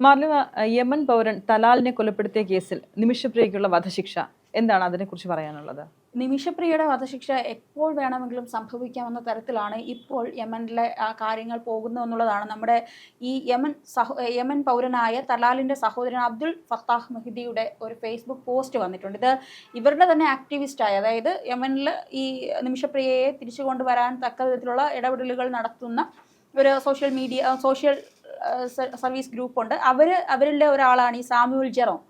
മാർലിമ Yemen പൗരൻ തലാലിനെ കൊലപ്പെടുത്തിയ കേസിൽ നിമിഷപ്രിയയ്ക്കുള്ള വധശിക്ഷ. എന്താണ് അതിനെക്കുറിച്ച് പറയാനുള്ളത്? നിമിഷപ്രിയയുടെ വധശിക്ഷ എപ്പോൾ വേണമെങ്കിലും സംഭവിക്കാമെന്ന തരത്തിലാണ് ഇപ്പോൾ യമനിലെ കാര്യങ്ങൾ പോകുന്നു എന്നുള്ളതാണ്. നമ്മുടെ ഈ യമൻ സഹോ യമൻ പൗരനായ തലാലിന്റെ സഹോദരൻ അബ്ദുൾ ഫത്താഹ് മെഹ്ദിയുടെ ഒരു ഫേസ്ബുക്ക് പോസ്റ്റ് വന്നിട്ടുണ്ട്. ഇത് ഇവരുടെ തന്നെ ആക്ടിവിസ്റ്റായ. അതായത് യമനിൽ ഈ നിമിഷപ്രിയയെ തിരിച്ചു കൊണ്ടുവരാൻ തക്ക വിധത്തിലുള്ള ഇടപെടലുകൾ നടത്തുന്ന ഒരു social media social service group ഉണ്ട് അവർ അവരിലെ ഒരാളാണ് ഈ സാമ്യൂൽ ജെറോം.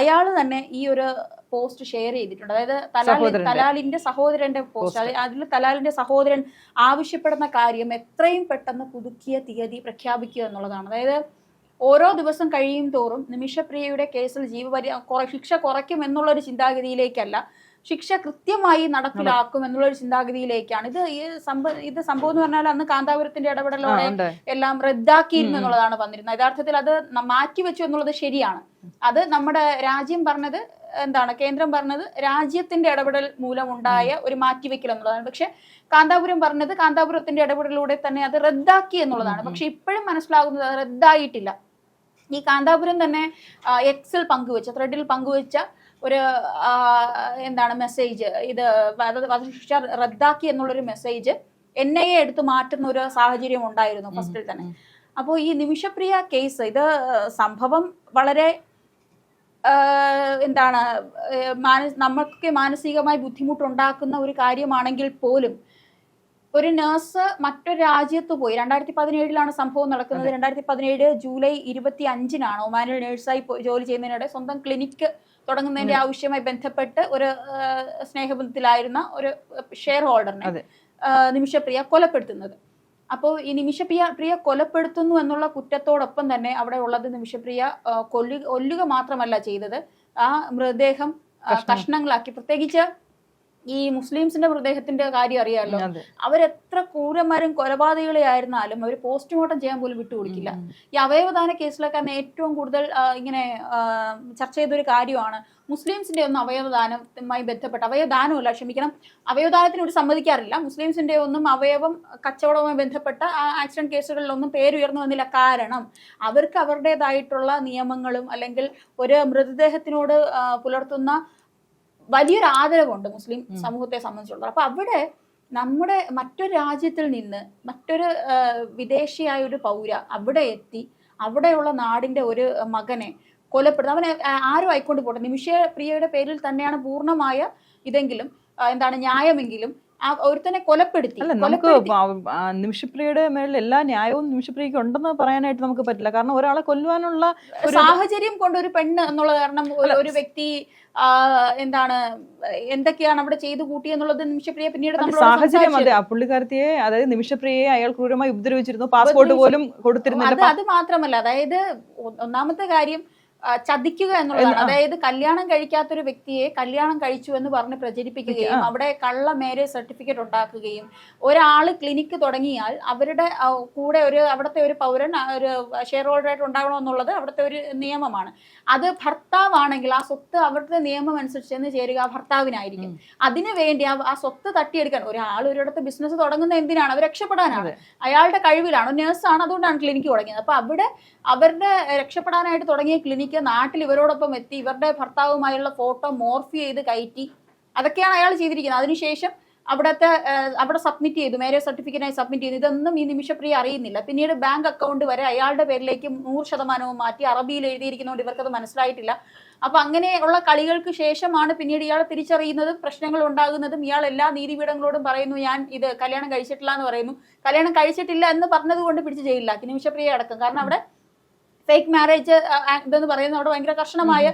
അയാൾ തന്നെ ഈ ഒരു പോസ്റ്റ് ഷെയർ ചെയ്തിട്ടുണ്ട്. അതായത് തലാൽ. തലാലിന്റെ സഹോദരന്റെ പോസ്റ്റ്. അതിൽ തലാലിന്റെ സഹോദരൻ ആവശ്യപ്പെടുന്ന കാര്യം എത്രയും പെട്ടെന്ന് പുതുക്കിയ തീയതി പ്രഖ്യാപിക്കുക എന്നുള്ളതാണ്. അതായത് ഓരോ ദിവസം കഴിയും തോറും നിമിഷപ്രിയയുടെ കേസിൽ ജീവപര്യ ശിക്ഷ കുറയ്ക്കും എന്നുള്ള ഒരു ചിന്താഗതിയിലേക്കല്ല ശിക്ഷ കൃത്യമായി നടപ്പിലാക്കും എന്നുള്ള ഒരു ചിന്താഗതിയിലേക്കാണ്. ഇത് ഈ സംഭവം ഇത് സംഭവം എന്ന് പറഞ്ഞാൽ അന്ന് കാന്താപുരത്തിന്റെ ഇടപെടലോടെ എല്ലാം റദ്ദാക്കിയിരുന്നു എന്നുള്ളതാണ് വന്നിരുന്നത്. യഥാർത്ഥത്തിൽ അത് മാറ്റിവെച്ചു എന്നുള്ളത് ശരിയാണ്. അത് നമ്മുടെ രാജ്യം പറഞ്ഞത് എന്താണ്? കേന്ദ്രം പറഞ്ഞത് രാജ്യത്തിന്റെ ഇടപെടൽ മൂലമുണ്ടായ ഒരു മാറ്റിവെക്കൽ എന്നുള്ളതാണ്. പക്ഷെ കാന്താപുരം പറഞ്ഞത് കാന്താപുരത്തിന്റെ ഇടപെടലിലൂടെ തന്നെ അത് റദ്ദാക്കി എന്നുള്ളതാണ്. പക്ഷെ ഇപ്പോഴും മനസ്സിലാകുന്നത് അത് റദ്ദായിട്ടില്ല. ഈ കാന്താപുരം തന്നെ എക്സിൽ പങ്കുവെച്ച ത്രെഡിൽ പങ്കുവെച്ച ഒരു എന്താണ് മെസ്സേജ്? ഇത് വധ- വധശിക്ഷ റദ്ദാക്കി എന്നുള്ളൊരു മെസ്സേജ് എൻ ഐ എ എടുത്ത് മാറ്റുന്ന ഒരു സാഹചര്യം ഉണ്ടായിരുന്നു ഫസ്റ്റിൽ തന്നെ. അപ്പോൾ ഈ നിമിഷപ്രിയ കേസ് ഇത് സംഭവം വളരെ എന്താണ് നമ്മൾക്കൊക്കെ മാന- നമ്മൾക്ക് മാനസികമായി ബുദ്ധിമുട്ടുണ്ടാക്കുന്ന ഒരു കാര്യമാണെങ്കിൽ പോലും ഒരു നേഴ്സ് മറ്റൊരു രാജ്യത്ത് പോയി രണ്ടായിരത്തി പതിനേഴിലാണ് സംഭവം നടക്കുന്നത്. രണ്ടായിരത്തി പതിനേഴ് ജൂലൈ ഇരുപത്തി അഞ്ചിനാണ് ഒമാനിൽ നേഴ്സായി പോയി ജോലി ചെയ്യുന്നതിനിടെ സ്വന്തം ക്ലിനിക്ക് തുടങ്ങുന്നതിന്റെ ആവശ്യമായി ബന്ധപ്പെട്ട് ഒരു സ്നേഹബന്ധത്തിലായിരുന്ന ഒരു ഷെയർ ഹോൾഡറിനെ നിമിഷപ്രിയ കൊലപ്പെടുത്തുന്നത്. അപ്പോൾ ഈ നിമിഷപ്രിയ പ്രിയ കൊലപ്പെടുത്തുന്നു എന്നുള്ള കുറ്റത്തോടൊപ്പം തന്നെ അവിടെ ഉള്ളത് നിമിഷപ്രിയ കൊല്ലുക കൊല്ലുക മാത്രമല്ല ചെയ്തത്. ആ മൃതദേഹം കഷ്ണങ്ങളാക്കി പ്രത്യേകിച്ച് ഈ മുസ്ലിംസിന്റെ മൃതദേഹത്തിന്റെ കാര്യം അറിയാമല്ലോ. അവരെത്ര ക്രൂരന്മാരും കൊലപാതകളെ ആയിരുന്നാലും അവർ പോസ്റ്റ്മോർട്ടം ചെയ്യാൻ പോലും വിട്ടുകൊടുക്കില്ല. കൊടുക്കില്ല ഈ അവയവദാന കേസിലൊക്കെ അന്ന് ഏറ്റവും കൂടുതൽ ഇങ്ങനെ ചർച്ച ചെയ്തൊരു കാര്യമാണ് മുസ്ലിംസിന്റെ ഒന്നും അവയവദാനവുമായി ബന്ധപ്പെട്ട് അവയവദാനമല്ല ക്ഷമിക്കണം അവയവദാനത്തിന് ഒരു സമ്മതിക്കാറില്ല. മുസ്ലിംസിന്റെ ഒന്നും അവയവം കച്ചവടവുമായി ബന്ധപ്പെട്ട ആക്സിഡന്റ് കേസുകളിലൊന്നും പേരുയർന്നു വന്നില്ല. കാരണം അവർക്ക് അവരുടേതായിട്ടുള്ള നിയമങ്ങളും അല്ലെങ്കിൽ ഒരു മൃതദേഹത്തിനോട് പുലർത്തുന്ന വലിയൊരു ആദരവുണ്ട് മുസ്ലിം. സമൂഹത്തെ സംബന്ധിച്ചിടത്തോളം. അപ്പൊ അവിടെ നമ്മുടെ മറ്റൊരു രാജ്യത്തിൽ നിന്ന് മറ്റൊരു വിദേശിയായ ഒരു പൗര അവിടെ എത്തി അവിടെയുള്ള നാടിന്റെ ഒരു മകനെ കൊലപ്പെടുത്തും. അവനെ ആരും ആയിക്കൊണ്ട് പോട്ടെ. നിമിഷ പ്രിയയുടെ പേരിൽ തന്നെയാണ് പൂർണമായ ഇതെങ്കിലും എന്താണ് ന്യായമെങ്കിലും ഒരുത്തനെ കൊലപ്പെടുത്തി. അല്ല നമുക്ക് നിമിഷപ്രിയയുടെ മേളിൽ എല്ലാ ന്യായവും നിമിഷപ്രിയക്ക് ഉണ്ടെന്ന് പറയാനായിട്ട് നമുക്ക് പറ്റില്ല. കാരണം ഒരാളെ കൊല്ലുവാനുള്ള സാഹചര്യം കൊണ്ട് ഒരു പെണ്ണ് എന്നുള്ള കാരണം ഒരു- വ്യക്തി എന്താണ് എന്തൊക്കെയാണ് അവിടെ ചെയ്തു കൂട്ടി എന്നുള്ളത് നിമിഷപ്രിയ പിന്നീട് സാഹചര്യം അതെ. ആ പുള്ളിക്കാരത്തിയെ അതായത് നിമിഷപ്രിയയെ അയാൾ ക്രൂരമായി ഉപദ്രവിച്ചിരുന്നു. പാസ്പോർട്ട് പോലും കൊടുത്തിരുന്നില്ല. അത് മാത്രമല്ല. അതായത് ഒന്നാമത്തെ കാര്യം ചതിക്കുക എന്നുള്ളതാണ്. അതായത് കല്യാണം കഴിക്കാത്തൊരു വ്യക്തിയെ കല്യാണം കഴിച്ചു എന്ന് പറഞ്ഞ് പ്രചരിപ്പിക്കുകയും അവിടെ കള്ള മാരേജ് സർട്ടിഫിക്കറ്റ് ഉണ്ടാക്കുകയും ഒരാൾ ക്ലിനിക്ക് തുടങ്ങിയാൽ അവരുടെ കൂടെ ഒരു അവിടുത്തെ ഒരു പൗരൻ ഒരു ഷെയർ ഹോൾഡർ ആയിട്ട് ഹോൾഡറായിട്ട് ഉണ്ടാവണമെന്നുള്ളത് അവിടുത്തെ ഒരു നിയമമാണ്. അത് ഭർത്താവാണെങ്കിൽ ആ സ്വത്ത് അവരുടെ നിയമം അനുസരിച്ച് ചെന്ന് ചേരുക ആ ഭർത്താവിനായിരിക്കും. അതിനു വേണ്ടി ആ ആ സ്വത്ത് തട്ടിയെടുക്കാൻ ഒരാൾ ഒരിടത്ത് ബിസിനസ് തുടങ്ങുന്ന എന്തിനാണ്? അവർ രക്ഷപ്പെടാനാണ്. അയാളുടെ കഴിവിലാണ്. നേഴ്സാണ് അതുകൊണ്ടാണ് ക്ലിനിക്ക് തുടങ്ങിയത്. അപ്പൊ അവിടെ അവരുടെ രക്ഷപ്പെടാനായിട്ട് തുടങ്ങിയ ക്ലിനിക്ക് നാട്ടിൽ ഇവരോടൊപ്പം എത്തി ഇവരുടെ ഭർത്താവുമായുള്ള ഫോട്ടോ മോർഫി ചെയ്ത് കയറ്റി. അതൊക്കെയാണ് അയാൾ ചെയ്തിരിക്കുന്നത്. അതിനുശേഷം അവിടുത്തെ അവിടെ സബ്മിറ്റ് ചെയ്തു. മാരേജ് സർട്ടിഫിക്കറ്റായി സബ്മിറ്റ് ചെയ്തു. ഇതൊന്നും ഈ നിമിഷപ്രിയ അറിയുന്നില്ല. പിന്നീട് ബാങ്ക് അക്കൗണ്ട് വരെ അയാളുടെ പേരിലേക്ക് നൂറ് ശതമാനവും മാറ്റി അറബിയിൽ എഴുതിയിരിക്കുന്നതുകൊണ്ട് ഇവർക്കത് മനസ്സിലായിട്ടില്ല. അപ്പൊ അങ്ങനെയുള്ള കളികൾക്ക് ശേഷമാണ് പിന്നീട് ഇയാൾ തിരിച്ചറിയുന്നതും പ്രശ്നങ്ങൾ ഉണ്ടാകുന്നതും. ഇയാൾ എല്ലാ നീതിപീഠങ്ങളോടും പറയുന്നു ഞാൻ ഇത് കല്യാണം കഴിച്ചിട്ടില്ല എന്ന് പറയുന്നു. കല്യാണം കഴിച്ചിട്ടില്ല എന്ന് പറഞ്ഞതുകൊണ്ട് പിടിച്ച് ജയിലിലാക്കി. നിമിഷപ്രിയ അടക്കം. കാരണം അവിടെ ഫേക്ക് മാരേജ് ഇതെന്ന് പറയുന്നത് അവിടെ ഭയങ്കര കർശനമായ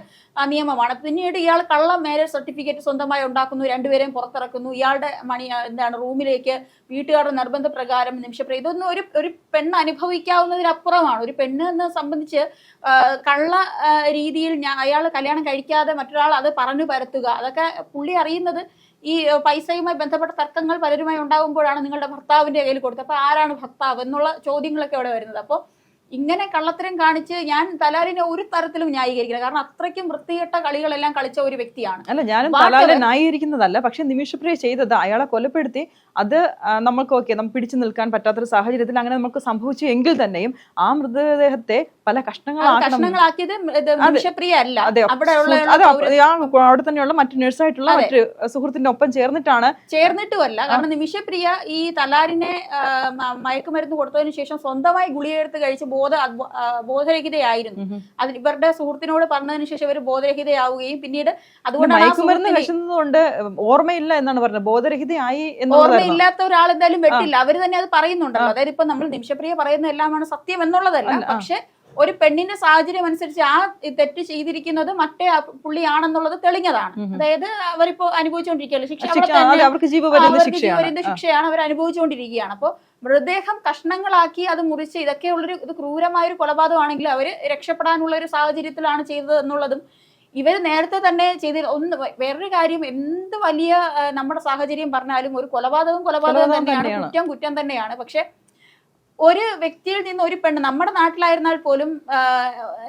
നിയമമാണ്. പിന്നീട് ഇയാൾ കള്ള മാരേജ് സർട്ടിഫിക്കറ്റ് സ്വന്തമായി ഉണ്ടാക്കുന്നു രണ്ടുപേരെയും പുറത്തിറക്കുന്നു. ഇയാളുടെ മണി എന്താണ് റൂമിലേക്ക് വീട്ടുകാരുടെ നിർബന്ധ പ്രകാരം നിമിഷപ്രിയ ഇതൊന്നും ഒരു ഒരു പെണ്ണ് അനുഭവിക്കാവുന്നതിനപ്പുറമാണ്. ഒരു പെണ്ണ് എന്നെ സംബന്ധിച്ച് കള്ള രീതിയിൽ ഞാൻ അയാൾ കല്യാണം കഴിക്കാതെ മറ്റൊരാൾ അത് പറഞ്ഞു പരത്തുക. അതൊക്കെ പുള്ളി അറിയുന്നത് ഈ പൈസയുമായി ബന്ധപ്പെട്ട തർക്കങ്ങൾ പലരുമായി ഉണ്ടാകുമ്പോഴാണ് നിങ്ങളുടെ ഭർത്താവിന്റെ കയ്യിൽ കൊടുത്തത്. അപ്പൊ ആരാണ് ഭർത്താവ് എന്നുള്ള ചോദ്യങ്ങളൊക്കെ അവിടെ വരുന്നത്. അപ്പോൾ ഇങ്ങനെ കള്ളത്തരം കാണിച്ച് ഞാൻ തലാലിനെ ഒരു തരത്തിലും ന്യായീകരിക്കില്ല കാരണം അത്രയ്ക്കും വൃത്തികെട്ട കളികളെല്ലാം കളിച്ച ഒരു വ്യക്തിയാണ് അല്ല ഞാനും. തലാലെ ന്യായീകരിക്കുന്നതല്ല പക്ഷെ നിമിഷപ്രിയ ചെയ്തത് അയാളെ കൊലപ്പെടുത്തി അത് നമുക്ക് നമ്മൾക്ക് ഓക്കെ നമുക്ക് പിടിച്ചു നിൽക്കാൻ പറ്റാത്തൊരു സാഹചര്യത്തിൽ അങ്ങനെ നമുക്ക് സംഭവിച്ചു എങ്കിൽ തന്നെയും ആ മൃതദേഹത്തെ പല അത് കഷ്ണങ്ങളാക്കിയത് അല്ല. അതെ അവിടെ അത് തന്നെയുള്ള മറ്റു നേഴ്സായിട്ടുള്ള അതെ. മറ്റു സുഹൃത്തിന്റെ ഒപ്പം ചേർന്നിട്ടാണ് ചേർന്നിട്ടുമല്ല. കാരണം നിമിഷപ്രിയ ഈ തലാരിനെ മയക്കുമരുന്ന് കൊടുത്തതിന് ശേഷം സ്വന്തമായി ഗുളിയെടുത്ത് കഴിച്ച് ബോധ ബോധരഹിതയായിരുന്നു. അതിന് ഇവരുടെ സുഹൃത്തിനോട് പറഞ്ഞതിന് ശേഷം ഇവർ ബോധരഹിതയാവുകയും പിന്നീട് അതുകൊണ്ട് മയക്കുമരുന്ന് കഴിച്ചതുകൊണ്ട് കൊണ്ട് ഓർമ്മയില്ല എന്നാണ് പറഞ്ഞത്. ബോധരഹിതയായി എന്നുള്ളതായിരുന്നു ഓർമ്മയില്ലാത്ത ഒരാൾ എന്തായാലും വെട്ടില്ല. അവർ തന്നെ അത് പറയുന്നുണ്ടല്ലോ. അതായത് ഇപ്പൊ നമ്മൾ നിമിഷപ്രിയ പറയുന്ന എല്ലാമാണ് സത്യം എന്നുള്ളതല്ല. പക്ഷെ ഒരു പെണ്ണിന്റെ സാഹചര്യം അനുസരിച്ച് ആ തെറ്റ് ചെയ്തിരിക്കുന്നത് മറ്റേ പുള്ളിയാണെന്നുള്ളത് തെളിഞ്ഞതാണ്. അതായത് അവരിപ്പോ അനുഭവിച്ചുകൊണ്ടിരിക്കുകയല്ലോ? ശിക്ഷ അവർക്ക് ജീവപര്യന്ത ശിക്ഷയാണ്. അവർ അനുഭവിച്ചുകൊണ്ടിരിക്കുകയാണ്. അപ്പോൾ മൃതദേഹം കഷ്ണങ്ങളാക്കി അത് മുറിച്ച് ഇതൊക്കെ ഉള്ളൊരു ക്രൂരമായ ഒരു കൊലപാതകമാണെങ്കിൽ അവർ രക്ഷപ്പെടാനുള്ള ഒരു സാഹചര്യത്തിലാണ് ചെയ്തത് എന്നുള്ളതും ഇവർ നേരത്തെ തന്നെ ചെയ്ത ഒന്ന് വേറൊരു കാര്യം എന്ത് വലിയ നമ്മുടെ സാഹചര്യം പറഞ്ഞാലും ഒരു കൊലപാതകം കൊലപാതകം തന്നെയാണ്. കുറ്റം കുറ്റം തന്നെയാണ് പക്ഷെ ഒരു വ്യക്തിയിൽ നിന്ന് ഒരു പെണ്ണ് നമ്മുടെ നാട്ടിലായിരുന്നാൽ പോലും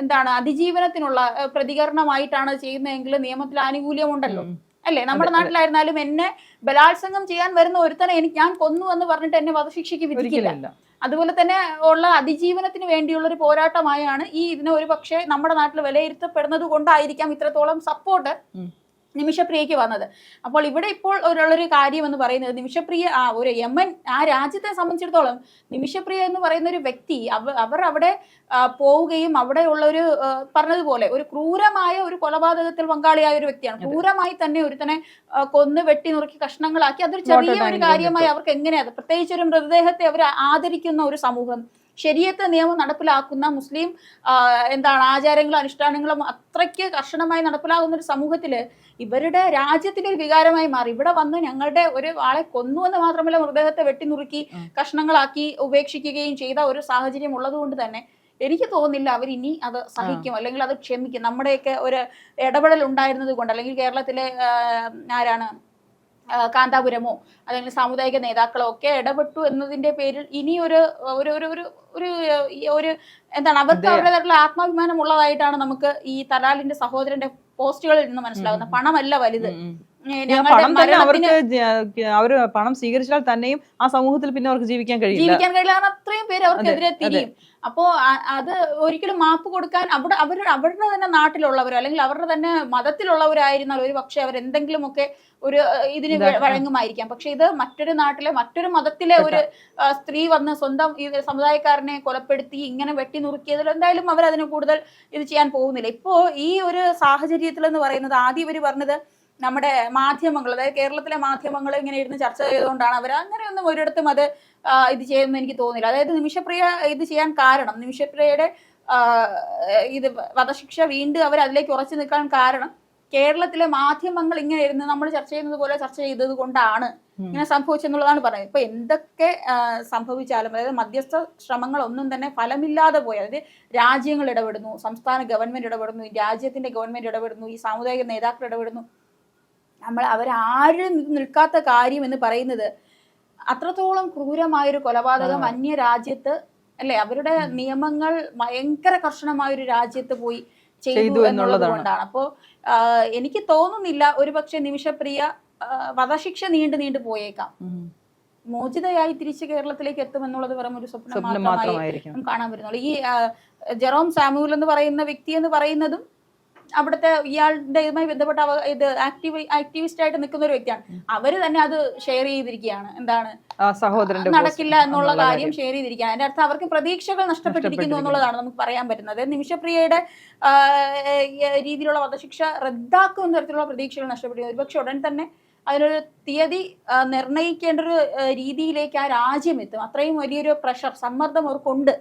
എന്താണ് അതിജീവനത്തിനുള്ള പ്രതികരണമായിട്ടാണ് ചെയ്യുന്നതെങ്കിൽ നിയമത്തിൽ ആനുകൂല്യമുണ്ടല്ലോ. അല്ലേ നമ്മുടെ. നാട്ടിലായിരുന്നാലും എന്നെ ബലാത്സംഗം ചെയ്യാൻ വരുന്ന ഒരുത്തനെ എനിക്ക് ഞാൻ കൊന്നു എന്ന് പറഞ്ഞിട്ട് എന്നെ വധശിക്ഷയ്ക്ക് വിധിക്കില്ല അതുപോലെ തന്നെ ഉള്ള അതിജീവനത്തിന് വേണ്ടിയുള്ള ഒരു പോരാട്ടമായാണ് ഈ ഇതിനെ ഒരു പക്ഷേ നമ്മുടെ നാട്ടിൽ വിലയിരുത്തപ്പെടുന്നത് കൊണ്ടായിരിക്കാം ഇത്രത്തോളം സപ്പോർട്ട്. നിമിഷപ്രിയയ്ക്ക് വന്നത്. അപ്പോൾ ഇവിടെ ഇപ്പോൾ ഒരുള്ളൊരു കാര്യം എന്ന് പറയുന്നത് നിമിഷപ്രിയ ആ ഒരു യമൻ ആ രാജ്യത്തെ സംബന്ധിച്ചിടത്തോളം നിമിഷപ്രിയ എന്ന് പറയുന്ന ഒരു വ്യക്തി അവർ അവിടെ പോവുകയും അവിടെയുള്ള ഒരു പറഞ്ഞതുപോലെ ഒരു ക്രൂരമായ ഒരു കൊലപാതകത്തിൽ പങ്കാളിയായ ഒരു വ്യക്തിയാണ്. ക്രൂരമായി തന്നെ ഒരുത്തനെ കൊന്ന് വെട്ടി നുറുക്കി കഷ്ണങ്ങളാക്കി അതൊരു ചെറിയ ഒരു കാര്യമായി അവർക്ക് എങ്ങനെയാണ് പ്രത്യേകിച്ച് ഒരു മൃതദേഹത്തെ അവർ ആദരിക്കുന്ന ഒരു സമൂഹം. ശരിയത്തെ നിയമം നടപ്പിലാക്കുന്ന മുസ്ലിം എന്താണ് ആചാരങ്ങളും അനുഷ്ഠാനങ്ങളും അത്രയ്ക്ക് കർശനമായി നടപ്പിലാകുന്ന ഒരു സമൂഹത്തിൽ ഇവരുടെ രാജ്യത്തിന്റെ ഒരു വികാരമായി മാറി. ഇവിടെ വന്ന് ഞങ്ങളുടെ ഒരു ആളെ കൊന്നു എന്ന് മാത്രമല്ല മൃതദേഹത്തെ വെട്ടിനുറുക്കി കഷ്ണങ്ങളാക്കി ഉപേക്ഷിക്കുകയും ചെയ്ത ഒരു സാഹചര്യം ഉള്ളതുകൊണ്ട് തന്നെ എനിക്ക് തോന്നുന്നില്ല അവർ ഇനി അത് സഹിക്കും അല്ലെങ്കിൽ അത് ക്ഷമിക്കും. നമ്മുടെയൊക്കെ ഒരു ഇടപെടൽ ഉണ്ടായിരുന്നത് കൊണ്ട് അല്ലെങ്കിൽ കേരളത്തിലെ ആരാണ് കാന്താപുരമോ അല്ലെങ്കിൽ സാമുദായിക നേതാക്കളോ ഒക്കെ ഇടപെട്ടു എന്നതിന്റെ പേരിൽ ഇനി ഒരു ഒരു ഒരു ഒരു ഒരു എന്താണ് അവർക്ക്. അവരുടേതായിട്ടുള്ള ആത്മാഭിമാനം ഉള്ളതായിട്ടാണ് നമുക്ക് ഈ തലാലിന്റെ സഹോദരന്റെ പോസ്റ്റുകളിൽ നിന്ന് മനസ്സിലാകുന്നത് പണമല്ല വലുത്. പണം തന്നെ അവർക്ക് അവർ പണം സ്വീകരിച്ചാൽ തന്നെയും ആ സമൂഹത്തിൽ പിന്നെ അവർക്ക് ജീവിക്കാൻ കഴിയില്ല. ജീവിക്കാൻ കഴിയില്ല കാരണം അത്രയും പേര് അവർക്കെതിരെ തിരിയും. അപ്പോ അത് ഒരിക്കലും മാപ്പ് കൊടുക്കാൻ അവിടെ അവർ അവരുടെ തന്നെ നാട്ടിലുള്ളവരോ അല്ലെങ്കിൽ അവരുടെ തന്നെ മതത്തിലുള്ളവരായിരുന്നാൽ ഒരു പക്ഷെ അവർ എന്തെങ്കിലുമൊക്കെ ഒരു ഇതിന് വഴങ്ങുമായിരിക്കാം. പക്ഷെ ഇത് മറ്റൊരു നാട്ടിലെ മറ്റൊരു മതത്തിലെ ഒരു സ്ത്രീ വന്ന് സ്വന്തം ഈ സമുദായക്കാരനെ കൊലപ്പെടുത്തി ഇങ്ങനെ വെട്ടി നുറുക്കിയതിൽ എന്തായാലും അവർ അതിന് കൂടുതൽ ഇത് ചെയ്യാൻ പോകുന്നില്ല. ഇപ്പോ ഈ ഒരു സാഹചര്യത്തിൽ എന്ന് പറയുന്നത് ആദ്യം ഇവർ പറഞ്ഞത് നമ്മുടെ മാധ്യമങ്ങൾ അതായത് കേരളത്തിലെ മാധ്യമങ്ങൾ ഇങ്ങനെ ഇരുന്ന് ചർച്ച ചെയ്തുകൊണ്ടാണ് അവർ അങ്ങനെയൊന്നും ഒരിടത്തും അത് ഇത് ചെയ്യുമെന്ന് എനിക്ക് തോന്നില്ല അതായത് നിമിഷപ്രിയ ഇത് ചെയ്യാൻ കാരണം നിമിഷപ്രിയയുടെ ഇത് വധശിക്ഷ വീണ്ടും അവർ അതിലേക്ക് ഉറച്ചു നിൽക്കാൻ കാരണം കേരളത്തിലെ മാധ്യമങ്ങൾ ഇങ്ങനെ ഇരുന്ന് നമ്മൾ ചർച്ച ചെയ്യുന്നത് പോലെ ചർച്ച ചെയ്തത് കൊണ്ടാണ് ഇങ്ങനെ സംഭവിച്ചെന്നുള്ളതാണ് പറയുന്നത്. ഇപ്പൊ എന്തൊക്കെ സംഭവിച്ചാലും അതായത് മധ്യസ്ഥ ശ്രമങ്ങൾ ഒന്നും തന്നെ ഫലമില്ലാതെ പോയി. അതായത് രാജ്യങ്ങൾ ഇടപെടുന്നു സംസ്ഥാന ഗവൺമെന്റ് ഇടപെടുന്നു രാജ്യത്തിന്റെ ഗവൺമെന്റ് ഇടപെടുന്നു ഈ സാമുദായിക നേതാക്കൾ ഇടപെടുന്നു. നമ്മൾ അവരാരും നിൽക്കാത്ത കാര്യം എന്ന് പറയുന്നത് അത്രത്തോളം ക്രൂരമായൊരു കൊലപാതകം ആ. അന്യ രാജ്യത്ത് അല്ലെ അവരുടെ നിയമങ്ങൾ ഭയങ്കര കർശനമായൊരു രാജ്യത്ത് പോയി ചെയ്തു എന്നുള്ളത്. കൊണ്ടാണ് അപ്പോ എനിക്ക് തോന്നുന്നില്ല ഒരുപക്ഷെ നിമിഷപ്രിയ വധശിക്ഷ നീണ്ടു നീണ്ടു പോയേക്കാം. മോചിതയായി തിരിച്ച് കേരളത്തിലേക്ക് എത്തുമെന്നുള്ളത് വെറും ഒരു സ്വപ്നം മാത്രമായി കാണാൻ വരുന്നുള്ളൂ ഈ ജെറോം സാമുവൽ എന്ന് പറയുന്ന വ്യക്തി എന്ന് പറയുന്നതും അവിടുത്തെ ഇയാളുടെ ഇതുമായി ബന്ധപ്പെട്ട അവ- ഇത് ആക്ടിവ് ആക്ടിവിസ്റ്റ് ആയിട്ട് നിൽക്കുന്ന ഒരു വ്യക്തിയാണ്. അവർ തന്നെ അത് ഷെയർ ചെയ്തിരിക്കുകയാണ്. എന്താണ്? സഹോദരൻ നടക്കില്ല എന്നുള്ള കാര്യം ഷെയർ ചെയ്തിരിക്കുകയാണ്. അതിന്റെ അർത്ഥം അവർക്ക് പ്രതീക്ഷകൾ നഷ്ടപ്പെട്ടിരിക്കുന്നു. എന്നുള്ളതാണ് നമുക്ക് പറയാൻ പറ്റുന്നത്. നിമിഷപ്രിയയുടെ രീതിയിലുള്ള വധശിക്ഷ റദ്ദാക്കുന്ന തരത്തിലുള്ള പ്രതീക്ഷകൾ നഷ്ടപ്പെട്ടിരുന്നു ഒരുപക്ഷെ ഉടൻ തന്നെ അതിനൊരു തീയതി നിർണയിക്കേണ്ട ഒരു രീതിയിലേക്ക് ആ രാജ്യം എത്തും. അത്രയും വലിയൊരു പ്രഷർ സമ്മർദ്ദം അവർക്കുണ്ട്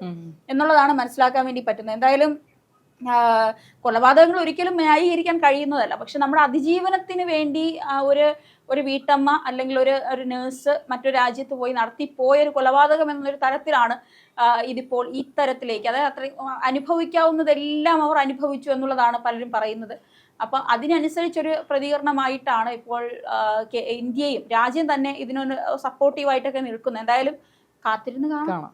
എന്നുള്ളതാണ് മനസ്സിലാക്കാൻ വേണ്ടി പറ്റുന്നത്. എന്തായാലും കൊലപാതകങ്ങൾ ഒരിക്കലും ന്യായീകരിക്കാൻ കഴിയുന്നതല്ല. പക്ഷെ നമ്മുടെ അതിജീവനത്തിന് വേണ്ടി ആ, ഒരു ഒരു വീട്ടമ്മ അല്ലെങ്കിൽ ഒരു ഒരു നേഴ്സ് മറ്റൊരു രാജ്യത്ത് പോയി നടത്തിപ്പോയ ഒരു കൊലപാതകം എന്നൊരു തരത്തിലാണ് ഇതിപ്പോൾ ഈ തരത്തിലേക്ക് അതായത് അത്ര അനുഭവിക്കാവുന്നതെല്ലാം അവർ അനുഭവിച്ചു എന്നുള്ളതാണ് പലരും പറയുന്നത്. അപ്പൊ അതിനനുസരിച്ചൊരു പ്രതികരണമായിട്ടാണ് ഇപ്പോൾ ഇന്ത്യയും രാജ്യം തന്നെ ഇതിനൊരു സപ്പോർട്ടീവായിട്ടൊക്കെ നിൽക്കുന്നത്. എന്തായാലും കാത്തിരുന്ന് കാണാം.